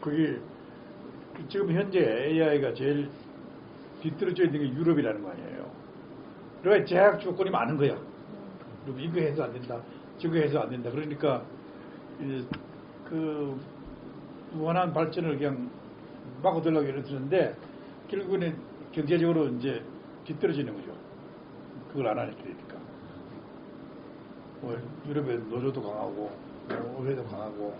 그게 지금 현재 AI가 제일 뒤떨어져 있는 게 유럽이라는 거 아니에요. 그러니까 제약 조건이 많은 거야. 그리고 이거 해서 안 된다, 저거 해서 안 된다. 그러니까 이, 그 무한한 발전을 그냥 막아들려고 이러는데 결국에는 경제적으로 이제 뒤떨어지는 거죠. 그걸 안 하니까. 뭐 유럽의 노조도 강하고 뭐 의회도 강하고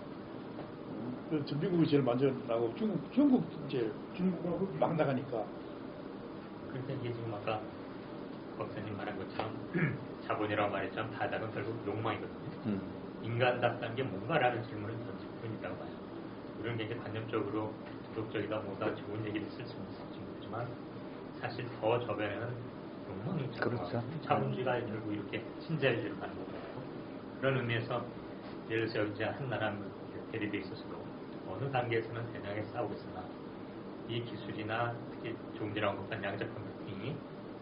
그 미국이 제일 먼저 나고 중국 중국 이제 중국하고 막 나가니까 그러니까 이게 지금 아까 박사님 말한 것처럼 자본이라고 말했지만 바닥은 결국 욕망이거든요. 음. 인간답다는 게 뭔가라는 질문을 던질 뿐이라고 봐요. 우리는 굉장히 관념적으로 도덕적이다 뭐다 좋은 얘기를 쓸 수는 있을지 모르지만 사실 더 저변에는 욕망이. 그렇죠. 자본주의가 결국 이렇게 신자유주의로 가는 거고 그런 의미에서 예를 들어서 이제 한 나라 대립에 있어서도 어느 단계에서는 대등하게 싸우고 있으나 이 기술이나 특히 조금 전에 언급한 양자평 불평이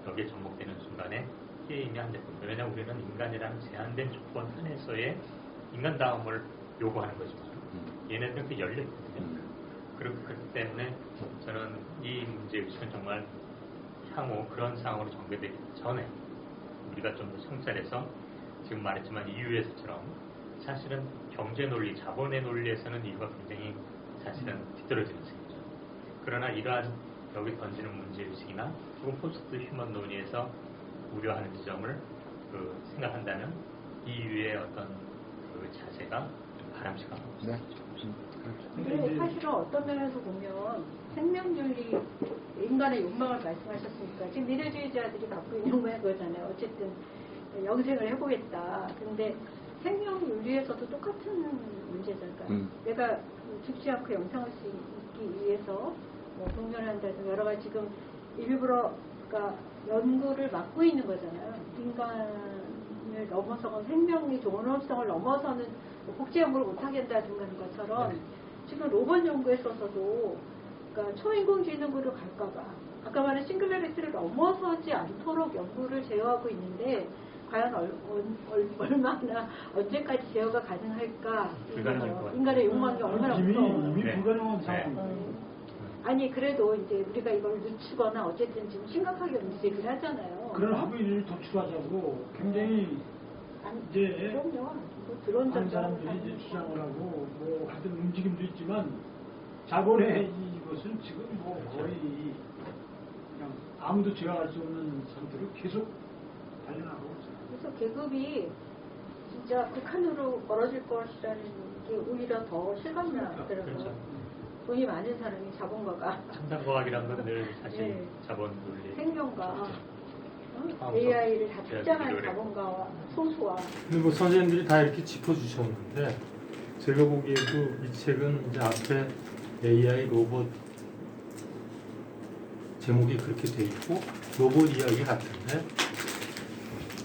여기에 접목되는 순간에 게임이 안 됩니다. 왜냐하면 우리는 인간이라는 제한된 조건 안에서의 인간다움을 요구하는 거지만 음. 얘네들은 그 열려 있거든요. 음. 그렇기 때문에 저는 이 문제의식은 정말 향후 그런 상황으로 전개되기 전에 우리가 좀 더 성찰해서 지금 말했지만 EU에서처럼 사실은 경제 논리, 자본의 논리에서는 이유가 굉장히 사실은 뒤떨어지는 셈이죠. 그러나 이러한 여기 던지는 문제의식이나 조금 포스트 휴먼 논의에서 우려하는 지점을 그 생각한다면 EU의 어떤 그 자세가 좀 바람직한 것 네. 같습니다. 음. 그렇죠. 근데 사실은 어떤 면에서 보면 생명윤리 인간의 욕망을 말씀하셨으니까 지금 미래주의자들이 갖고 있는 거야 그거잖아요. 어쨌든 영생을 해보겠다. 근데 생명 윤리에서도 똑같은 문제잖아요. 음. 내가 죽지 않고 영생할 수 있기 위해서 뭐 동면한다든가 여러 가지 지금 일부러 그러니까 연구를 막고 있는 거잖아요. 인간을 넘어서건 생명의 존엄성을 넘어서는 뭐 복제 연구를 못하겠다는 것처럼 네. 지금 로봇 연구에 있어서도 그러니까 초인공지능으로 갈까봐 아까 말한 싱글레리티를 넘어서지 않도록 연구를 제어하고 있는데 과연 얼, 얼, 얼마나 언제까지 제어가 가능할까 불가능할 것 이거죠. 같아요. 인간의 욕망이 얼마나 이미 무서워 이미 네. 불가능한 네. 상황. 음. 아니 그래도 이제 우리가 이걸 늦추거나 어쨌든 지금 심각하게 움직이긴 하잖아요. 그런 합의를 도출하자고 굉장히 아니, 이제 그럼요. 뭐 드론 많은 전쟁 사람들이 이제 주장을 하고 뭐 하여튼 움직임도 있지만 자본의 이것은 지금 뭐 거의 그냥 아무도 제어할 수 없는 상태로 계속 달려나가고 있어요. 그래서 계급이 진짜 극한으로 벌어질 것이라는 게 오히려 더 실감이 나더라고요. 그렇죠. 돈이 많은 사람이 자본가가 첨단과학이라는 건늘 사실 네. 자본 논리 생명과 아, 어? AI를 다 비교를 자본가와 소수와 근데 뭐 선생님들이 다 이렇게 짚어주셨는데 제가 보기에도 이 책은 이제 앞에 AI 로봇 제목이 그렇게 돼 있고 로봇 이야기 같은데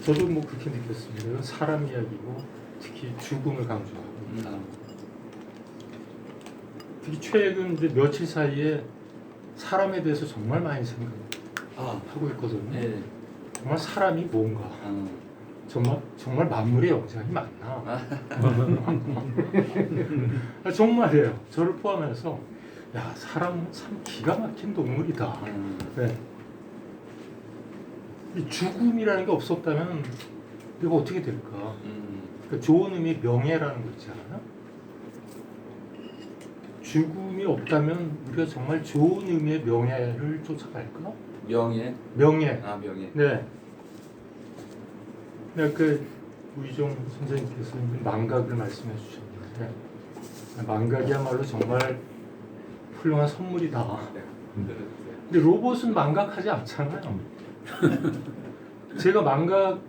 저도 뭐 그렇게 느꼈습니다. 사람 이야기고 특히 죽음을 강조하고 있다. 음. 특히 최근 이제 며칠 사이에 사람에 대해서 정말 많이 생각하고 아, 있거든요. 네. 정말 사람이 뭔가 아, 정말 정말 만물의 영장이 맞나? 아, 아, 정말이에요. 저를 포함해서 야 사람은 참 기가 막힌 동물이다. 아, 네. 이 죽음이라는 게 없었다면 이거 어떻게 될까? 음, 그러니까 좋은 의미 명예라는 거 있잖아요. 죽음이 없다면 우리가 정말 좋은 의미의 명예를 쫓아갈까? 명예, 명예. 아 명예. 네. 네, 그 우이종 선생님께서 망각을 말씀해 주셨는데 망각이야말로 정말 훌륭한 선물이다. 근데 로봇은 망각하지 않잖아요. 제가 망각하는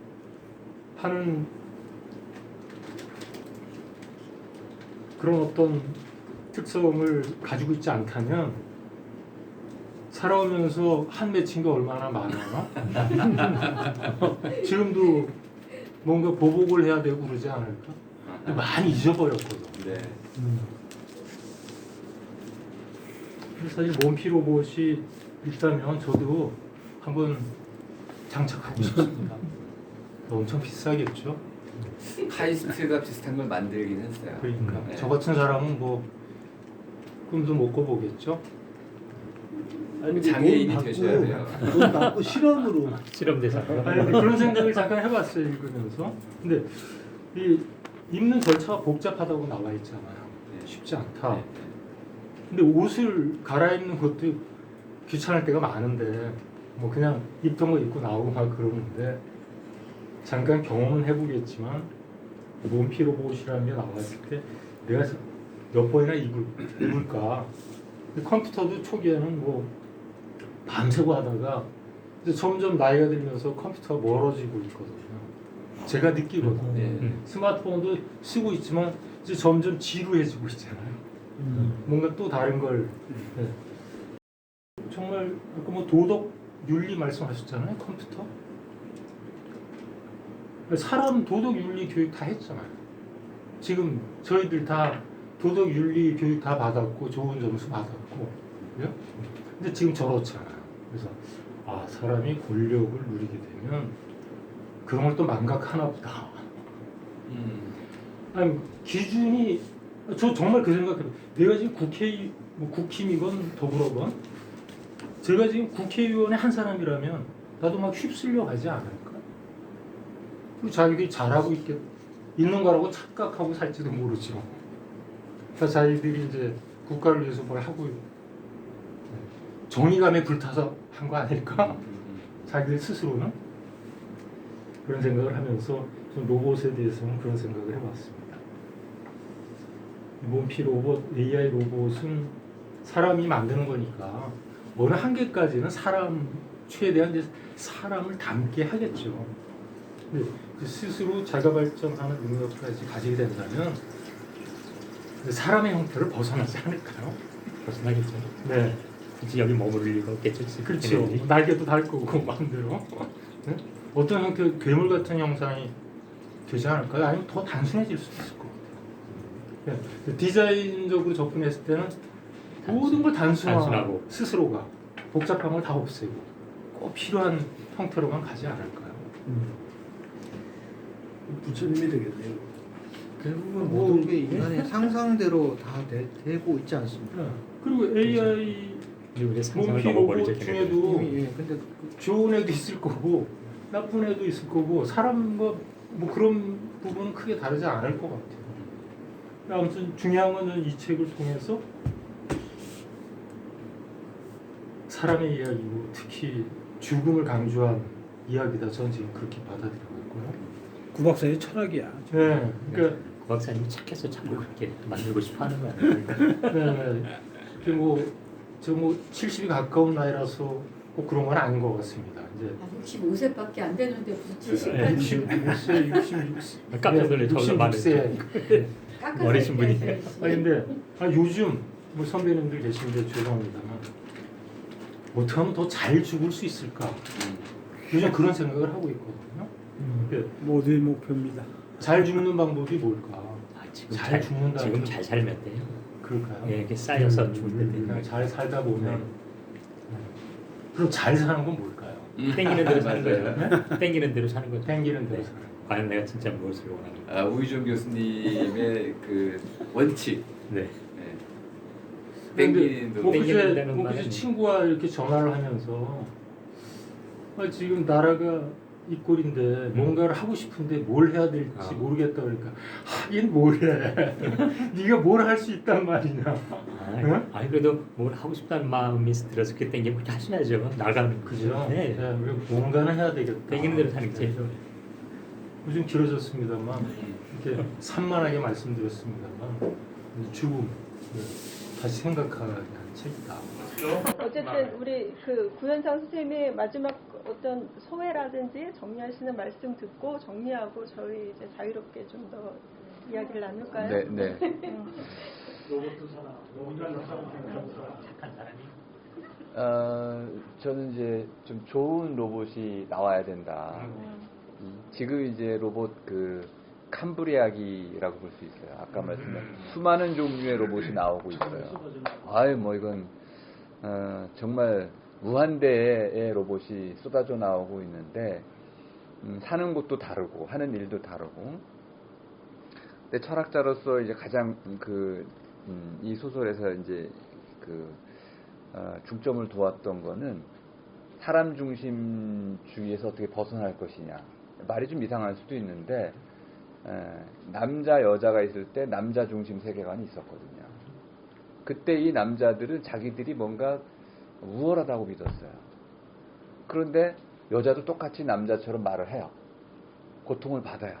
그런 어떤 특성을 가지고 있지 않다면 살아오면서 한 맺힌 게 얼마나 많으나 지금도 뭔가 보복을 해야 되고 그러지 않을까? 많이 잊어버렸거든. 네. 사실 몬피 로봇이 있다면 저도 한번 장착하고 싶습니다. 엄청 비싸겠죠? 카이스트가 비슷한 걸 만들긴 했어요. 그러니까 네. 저 같은 사람은 뭐 꿈도 못 꿔보겠죠. 아니 장애인이 되셔야 돼요. 돈 받고 실험으로 실험. 아니, 근데 그런 생각을 잠깐 해봤어요 읽으면서. 근데 이 입는 절차가 복잡하다고 나와 있잖아요. 네. 쉽지 않다. 네. 근데 옷을 갈아입는 것도 귀찮을 때가 많은데 뭐 그냥 입던 거 입고 나오고 막 그러는데 잠깐 경험은 해보겠지만 몸피 로봇이라는 게 나왔을 때 내가 몇 번이나 입을, 입을까? 컴퓨터도 초기에는 뭐 밤새고 하다가 이제 점점 나이가 들면서 컴퓨터가 멀어지고 있거든요. 제가 느끼거든요. 네. 스마트폰도 쓰고 있지만 이제 점점 지루해지고 있잖아요. 뭔가 또 다른 걸. 네. 정말 아까 뭐 도덕 윤리 말씀하셨잖아요 컴퓨터 사람 도덕 윤리 교육 다 했잖아요 지금 저희들 다 도덕 윤리 교육 다 받았고 좋은 점수 받았고 그죠? 근데 지금 저렇지 않아요 그래서 아 사람이 권력을 누리게 되면 그런 걸 또 망각하나 보다 음. 아니 기준이 저 정말 그 생각해요. 내가 지금 국회 뭐 국힘이건 더불어건 제가 지금 국회의원의 한 사람이라면 나도 막 휩쓸려 가지 않을까? 그리고 자기들이 잘하고 있겠 있는 거라고 착각하고 살지도 모르죠. 그러니까 자기들이 이제 국가를 위해서 뭘 하고 있- 정의감에 불타서 한 거 아닐까? 자기들 스스로는 그런 생각을 하면서 좀 로봇에 대해서는 그런 생각을 해봤습니다. 몸피 로봇, AI 로봇은 사람이 만드는 거니까 어느 한계까지는 사람 최대한 이제 사람을 닮게 하겠죠. 근데 그 스스로 자가 발전하는 능력까지 가지게 된다면 그 사람의 형태를 벗어나지 않을까요? 벗어나겠죠. 네. 굳이 여기 머무를 이유가 없겠죠. 그렇죠. 얘네들이. 날개도 달 거고 마음대로. 네? 어떤 형태 괴물 같은 형상이 되지 않을까요? 아니면 더 단순해질 수도 있을 것 같아요. 네. 디자인적으로 접근했을 때는 모든 걸 단순화하고. 스스로가 복잡한 걸 다 없애고 꼭 필요한 형태로만 가지 않을까요? 부처님이 되겠네요. 결국은 모든 게 인간의 상상대로 다 되, 되고 있지 않습니까? 네. 그리고 AI 몸피. 로봇. 중에도 예, 예. 근데 좋은 애도 있을 거고 나쁜 애도 있을 거고 사람과 뭐 그런 부분은 크게 다르지 않을 것 같아요. 아무튼 중요한 거는 이 책을 통해서 사람의 이야기고 특히 죽음을 강조한 이야기다. 저는 지금 그렇게 받아들이고 있고요. 구박사의 철학이야. 네, 그러니까 그 박사님이 착해서 자꾸 그렇게 만들고 싶어 하는 거야. 네, 네. 뭐, 저뭐 70이 가까운 나이라서 꼭 그런 건 아닌 것 같습니다. 이제 아, 65세밖에 안 되는데 무슨 네, 70까지 65세, 66세, 깜짝 놀래, 많은 66세. 깎아서 어리신 분이. 아니 근데 아, 요즘 뭐 선배님들 계신데 죄송합니다만 어떻게 하면 더 잘 죽을 수 있을까? 요즘 그런 생각을 하고 있거든요. 그러니까 모두의 목표입니다. 잘 죽는 방법이 뭘까? 아, 지금 잘 잘, 죽는다. 지금 잘 살면 돼요. 그럴까요? 예, 이렇게 쌓여서 죽을 때 그냥 돼요. 잘 살다 보면 네. 네. 그럼 잘 사는 건 뭘까요? 땡기는 대로 사는. 거예요. 땡기는 대로 사는 거죠. 땡기는 대로 네. 사는 거. 과연 내가 진짜 무엇을 원하는가. 아, 우희종 교수님의 그 원칙. 네. 네. 근데 땡기는 뭐 땡기는 그제 데는 뭐 그제 말은- 친구와 이렇게 전화를 하면서 아, 지금 나라가 이 꼴인데 뭔가를 하고 싶은데 뭘 해야 될지 아. 모르겠다 그러니까 하긴 뭘 해? 네가 뭘 할 수 있단 말이냐? 아, 응? 아니 그래도 뭘 하고 싶다는 마음이 들어서 그 땡기면 그렇게 하셔야죠. 나가는 그죠? 네. 네, 뭔가는 해야 되겠다. 땡기는 대로 사는 게 제일 그래서 요즘 길어졌습니다만 이렇게 산만하게 말씀드렸습니다만 죽음 네, 다시 생각하게 한 책이다. 어쨌든 우리 그 구현상 선생님이 마지막 어떤 소회라든지 정리하시는 말씀 듣고 정리하고 저희 이제 자유롭게 좀 더 이야기를 나눌까요? 네, 네. 음. 로봇도 사람, 인간도 인간도 사람. 착한 사람이 어, 저는 이제 좀 좋은 로봇이 나와야 된다. 음. 이- 지금 이제 로봇 그 캄브리아기라고 볼 수 있어요. 아까 음. 말씀드린 수많은 종류의 로봇이 나오고 있어요. 아유 뭐 이건 어, 정말 무한대의 로봇이 쏟아져 나오고 있는데 음, 사는 곳도 다르고 하는 일도 다르고. 근데 철학자로서 이제 가장 그 음, 이 소설에서 이제 그 어, 중점을 두었던 거는 사람 중심주의에서 어떻게 벗어날 것이냐. 말이 좀 이상할 수도 있는데 에, 남자 여자가 있을 때 남자 중심 세계관이 있었거든요. 그때 이 남자들은 자기들이 뭔가 우월하다고 믿었어요. 그런데 여자도 똑같이 남자처럼 말을 해요. 고통을 받아요.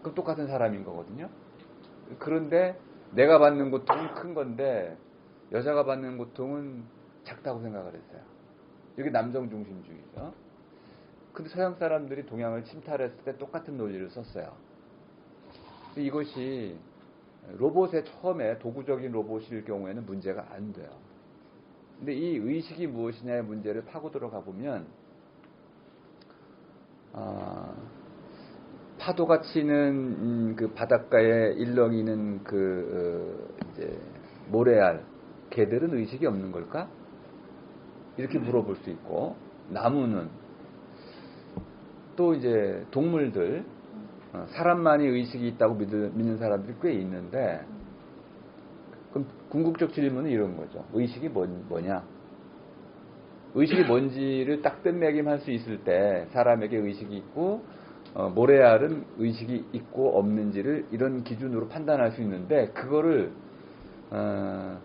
그럼 똑같은 사람인 거거든요. 그런데 내가 받는 고통은 큰 건데 여자가 받는 고통은 작다고 생각을 했어요. 이게 남성 중심주의죠. 근데 서양 사람들이 동양을 침탈했을 때 똑같은 논리를 썼어요. 이것이 로봇의 처음에 도구적인 로봇일 경우에는 문제가 안 돼요. 근데 이 의식이 무엇이냐의 문제를 파고 들어가 보면 아, 파도가 치는 음, 그 바닷가에 일렁이는 그 어, 이제 모래알 개들은 의식이 없는 걸까? 이렇게 물어볼 수 있고 나무는 또 이제 동물들 어, 사람만이 의식이 있다고 믿는, 사람들이 꽤 있는데 그럼 궁극적 질문은 이런 거죠. 의식이 뭔, 뭐냐? 의식이 뭔지를 딱 뜬매김할 수 있을 때 사람에게 의식이 있고 어, 모래알은 의식이 있고 없는지를 이런 기준으로 판단할 수 있는데 그거를 어,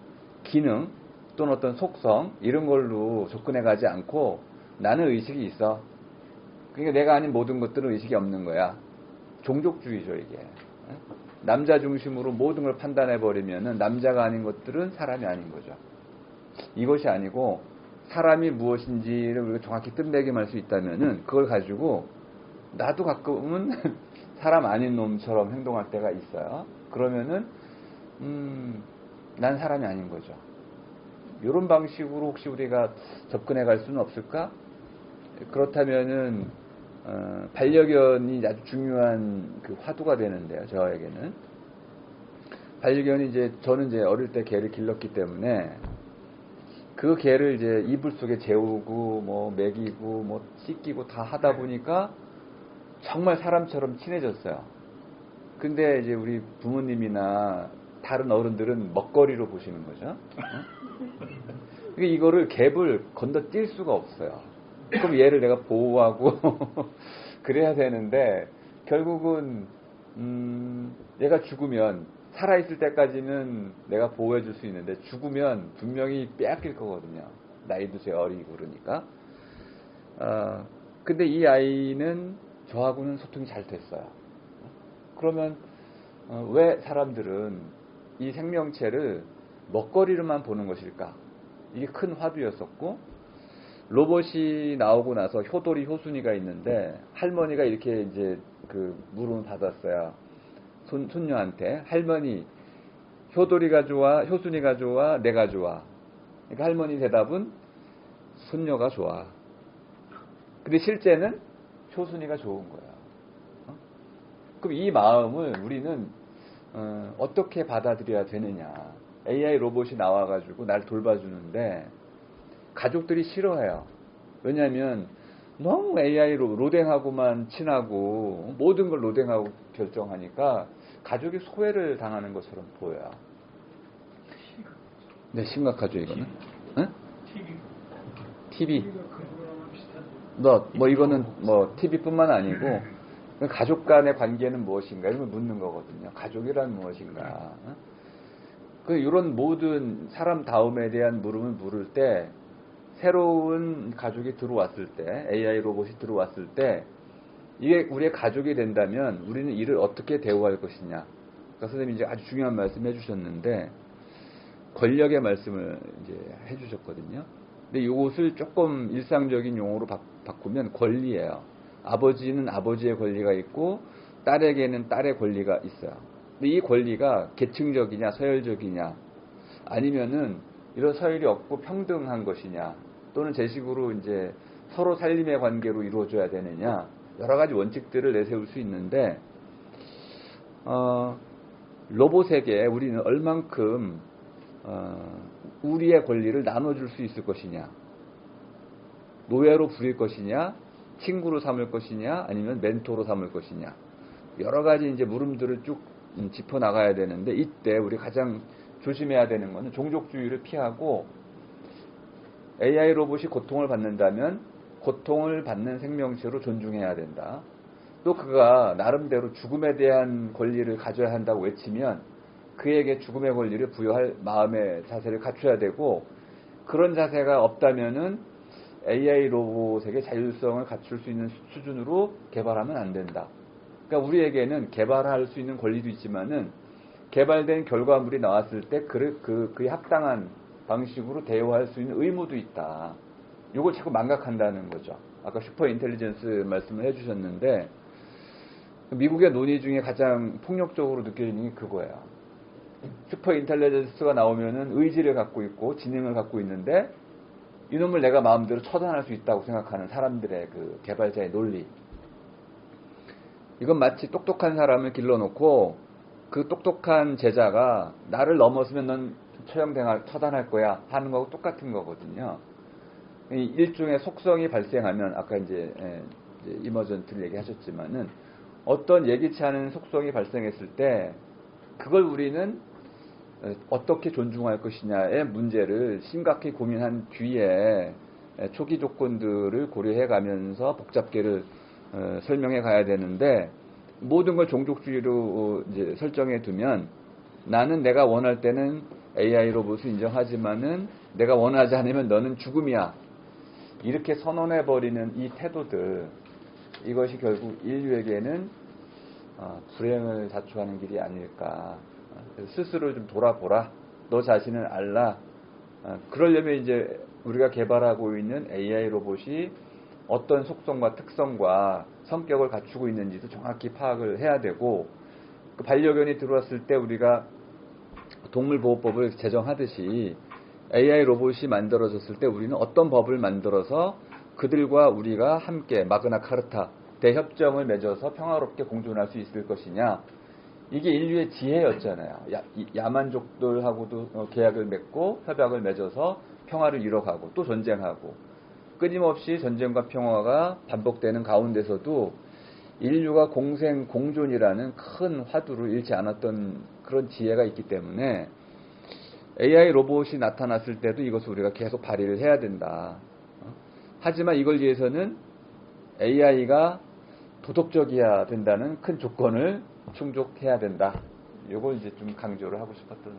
기능 또는 어떤 속성 이런 걸로 접근해 가지 않고 나는 의식이 있어. 그러니까 내가 아닌 모든 것들은 의식이 없는 거야. 종족주의죠 이게. 남자 중심으로 모든 걸 판단해 버리면은 남자가 아닌 것들은 사람이 아닌 거죠. 이것이 아니고 사람이 무엇인지를 우리가 정확히 뜬매김할 수 있다면은 그걸 가지고 나도 가끔은 사람 아닌 놈처럼 행동할 때가 있어요. 그러면은 음, 난 사람이 아닌 거죠. 이런 방식으로 혹시 우리가 접근해 갈 수는 없을까? 그렇다면은 어, 반려견이 아주 중요한 그 화두가 되는데요. 저에게는 반려견이 이제 저는 이제 어릴 때 개를 길렀기 때문에 그 개를 이제 이불 속에 재우고 뭐 먹이고 뭐 씻기고 다 하다 보니까 정말 사람처럼 친해졌어요. 근데 이제 우리 부모님이나 다른 어른들은 먹거리로 보시는 거죠. 그러니까 이거를 갭을 건너뛸 수가 없어요. 그럼 얘를 내가 보호하고 그래야 되는데 결국은 음, 얘가 죽으면 살아있을 때까지는 내가 보호해 줄 수 있는데 죽으면 분명히 빼앗길 거거든요. 나이도 제 어리고 그러니까. 어, 근데 이 아이는 저하고는 소통이 잘 됐어요. 그러면 어, 왜 사람들은 이 생명체를 먹거리로만 보는 것일까? 이게 큰 화두였었고 로봇이 나오고 나서 효돌이 효순이가 있는데 할머니가 이렇게 이제 그 물음을 받았어요. 손, 손녀한테 할머니 효돌이가 좋아 효순이가 좋아 내가 좋아. 그러니까 할머니 대답은 손녀가 좋아. 근데 실제는 효순이가 좋은 거야. 어? 그럼 이 마음을 우리는 어, 떻게 받아들여야 되느냐. AI 로봇이 나와가지고 날 돌봐주는데 가족들이 싫어해요 왜냐하면 너무 AI로 로댕하고만 친하고 모든 걸 로댕하고 결정하니까 가족이 소외를 당하는 것처럼 보여요. 네, 심각하죠, 이거는. 응? TV. 너, 뭐 이거는 뭐 TV뿐만 아니고 가족 간의 관계는 무엇인가 이런 걸 묻는 거거든요. 가족이란 무엇인가. 응? 그 이런 모든 사람 다움에 대한 물음을 물을 때 새로운 가족이 들어왔을 때 AI 로봇이 들어왔을 때 이게 우리의 가족이 된다면 우리는 이를 어떻게 대우할 것이냐. 그러니까 선생님이 이제 아주 중요한 말씀 해주셨는데 권력의 말씀을 이제 해주셨거든요. 근데 이것을 조금 일상적인 용어로 바, 바꾸면 권리예요. 아버지는 아버지의 권리가 있고 딸에게는 딸의 권리가 있어요. 근데 이 권리가 계층적이냐 서열적이냐 아니면은 이런 서열이 없고 평등한 것이냐 또는 제 식으로 이제 서로 살림의 관계로 이루어져야 되느냐 여러 가지 원칙들을 내세울 수 있는데 어, 로봇에게 우리는 얼만큼 어, 우리의 권리를 나눠줄 수 있을 것이냐 노예로 부릴 것이냐 친구로 삼을 것이냐 아니면 멘토로 삼을 것이냐 여러 가지 이제 물음들을 쭉 짚어 나가야 되는데 이때 우리 가장 조심해야 되는 것은 종족주의를 피하고 AI 로봇이 고통을 받는다면 고통을 받는 생명체로 존중해야 된다. 또 그가 나름대로 죽음에 대한 권리를 가져야 한다고 외치면 그에게 죽음의 권리를 부여할 마음의 자세를 갖춰야 되고 그런 자세가 없다면은 AI 로봇에게 자율성을 갖출 수 있는 수준으로 개발하면 안 된다. 그러니까 우리에게는 개발할 수 있는 권리도 있지만은 개발된 결과물이 나왔을 때 그, 그, 그에 합당한 방식으로 대우할 수 있는 의무도 있다. 이걸 자꾸 망각한다는 거죠. 아까 슈퍼 인텔리전스 말씀을 해주셨는데 미국의 논의 중에 가장 폭력적으로 느껴지는 게 그거예요. 슈퍼 인텔리전스가 나오면은 의지를 갖고 있고 지능을 갖고 있는데 이놈을 내가 마음대로 처단할 수 있다고 생각하는 사람들의 그 개발자의 논리. 이건 마치 똑똑한 사람을 길러놓고 그 똑똑한 제자가 나를 넘어서면 넌 처형당할, 처단할 거야 하는 거하고 똑같은 거거든요. 이 일종의 속성이 발생하면 아까 이제, 예, 이제 이머전트를 얘기하셨지만은 어떤 예기치 않은 속성이 발생했을 때 그걸 우리는 어, 어떻게 존중할 것이냐의 문제를 심각히 고민한 뒤에 에, 초기 조건들을 고려해 가면서 복잡계를 어, 설명해 가야 되는데 모든 걸 종족주의로 어, 이제 설정해 두면 나는 내가 원할 때는 AI 로봇을 인정하지만은 내가 원하지 않으면 너는 죽음이야. 이렇게 선언해 버리는 이 태도들 이것이 결국 인류에게는 어, 불행을 자초하는 길이 아닐까. 스스로 좀 돌아보라. 너 자신을 알라. 어, 그러려면 이제 우리가 개발하고 있는 AI 로봇이 어떤 속성과 특성과 성격을 갖추고 있는지도 정확히 파악을 해야 되고 그 반려견이 들어왔을 때 우리가 동물보호법을 제정하듯이 AI 로봇이 만들어졌을 때 우리는 어떤 법을 만들어서 그들과 우리가 함께 마그나 카르타 대협정을 맺어서 평화롭게 공존할 수 있을 것이냐 이게 인류의 지혜였잖아요. 야, 이 야만족들하고도 어, 계약을 맺고 협약을 맺어서 평화를 이뤄가고 또 전쟁하고 끊임없이 전쟁과 평화가 반복되는 가운데서도 인류가 공생 공존이라는 큰 화두를 잃지 않았던 그런 지혜가 있기 때문에 AI 로봇이 나타났을 때도 이것을 우리가 계속 발휘를 해야 된다. 어? 하지만 이걸 위해서는 AI가 도덕적이어야 된다는 큰 조건을 충족해야 된다. 이걸 이제 좀 강조를 하고 싶었던